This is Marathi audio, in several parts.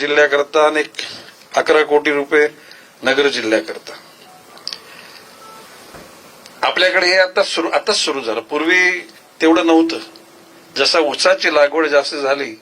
जिल्ह्याकरता आणि अकरा कोटी रुपये नगर जिल्ह्याकरता. आपल्याकडे हे आता सुरू आताच सुरू झालं. पूर्वी तेवढं नव्हतं. जसा ऊसाची लागवड जास्त झाली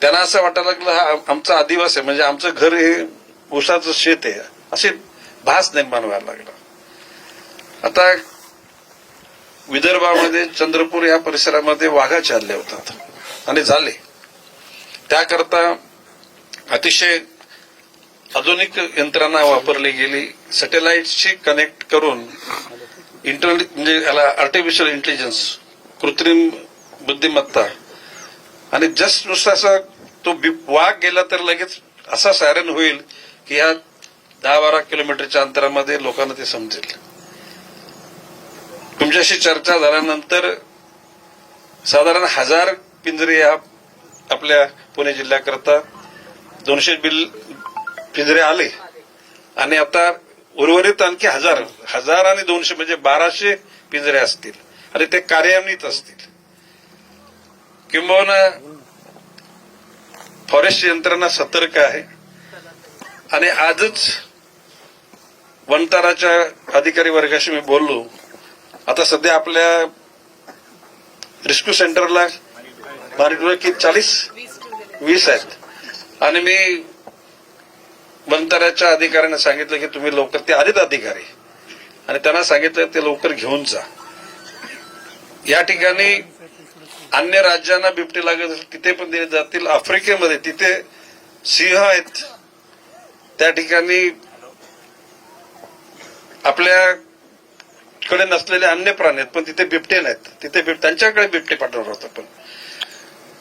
त्यांना असं वाटायला लागलं हा आमचा आदिवास आहे म्हणजे आमचं घर हे ऊसाचं शेत आहे. असे भास निर्माण व्हायला लागला. आता विदर्भामध्ये चंद्रपूर या परिसरामध्ये वाघा चालले होतात. आणि झाले. त्याकरता अतिशय आधुनिक यंत्रणा वापरली गेली. सॅटेलाइटशी कनेक्ट करून इंटरनेट म्हणजे याला आर्टिफिशियल इंटेलिजन्स कृत्रिम बुद्धिमत्ता आणि जस्ट नुसता असा तो वाघ गेला तर लगेच असा सायरन होईल की ह्या दहा बारा किलोमीटरच्या अंतरामध्ये लोकांना ते समजेल. तुमच्याशी चर्चा झाल्यानंतर साधारण हजार पिंजरे या आपल्या पुणे जिल्ह्याकरता दोनशे बिल पिंजरे आले. आणि आता उर्वरित आणखी हजार हजार आणि दोनशे म्हणजे बाराशे पिंजरे असतील. आणि ते कार्यान्वित असतील. किंबहुना फॉरेस्ट यंत्रणा सतर्क आहे. आणि आजच वनताराच्या अधिकारी वर्गाशी मी बोललो. आता सध्या आपल्या रेस्क्यू सेंटरला मॉनिटर की चाळीस? वीस आहेत. आणि मी वनताराच्या अधिकाऱ्यांना सांगितलं की तुम्ही लवकर ते आलेत अधिकारी. आणि त्यांना सांगितलं ते लवकर घेऊन जा. या ठिकाणी अन्य राज्यांना बिबटे लागत असेल तिथे पण दिले जातील. आफ्रिकेमध्ये तिथे सिंह आहेत. त्या ठिकाणी आपल्याकडे नसलेले अन्य प्राणी आहेत पण तिथे बिबटे नाहीत. तिथे त्यांच्याकडे बिबटे पाठवणार होतं पण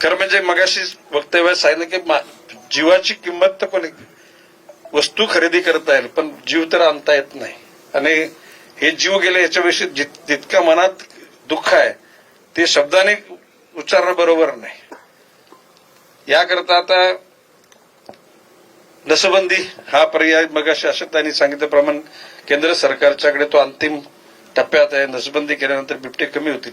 खरं म्हणजे मगाशी वक्तव्यात सांगितलं की जीवाची किंमत तर पण वस्तू खरेदी करता येईल पण जीव तर आणता येत नाही. आणि हे जीव गेले याच्याविषयी जितक्या मनात दुःख आहे ते शब्दाने उच्चारणं बरोबर नाही. याकरता आता नसबंदी हा पर्याय मगाशी त्यांनी सांगितल्याप्रमाणे केंद्र सरकारच्याकडे तो अंतिम टप्प्यात आहे. नसबंदी केल्यानंतर बिबटे कमी होतील.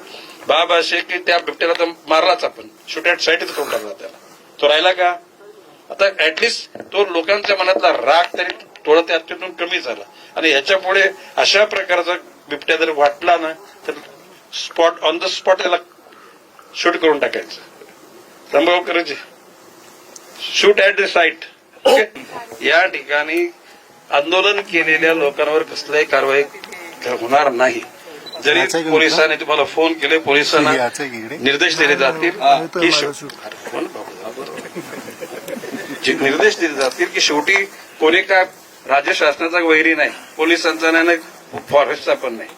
बाब असे की त्या बिबट्याला तर मारलाच आपण. शूट ॲट साईटच करून टाकला त्याला. तो राहिला का? आता ऍटलिस्ट तो लोकांच्या मनातला राग तरी थोडा त्यातून कमी झाला. आणि ह्याच्या पुढे अशा प्रकारचा बिबट्या जर वाटला ना तर स्पॉट ऑन द स्पॉट त्याला शूट करून टाकायचं. संभवकरजी. शूट ऍट द साईट या ठिकाणी आंदोलन केलेल्या लोकांवर कसल्याही कारवाई होणार नाही. जरी पोलिसांनी तुम्हाला फोन केले पोलिसांना? निर्देश दिले जातील की निर्देश दिले जातील की शेवटी कोणी का राज्य शासनाचा वैरी नाही पोलिसांचा नाही फॉरेस्टचा पण नाही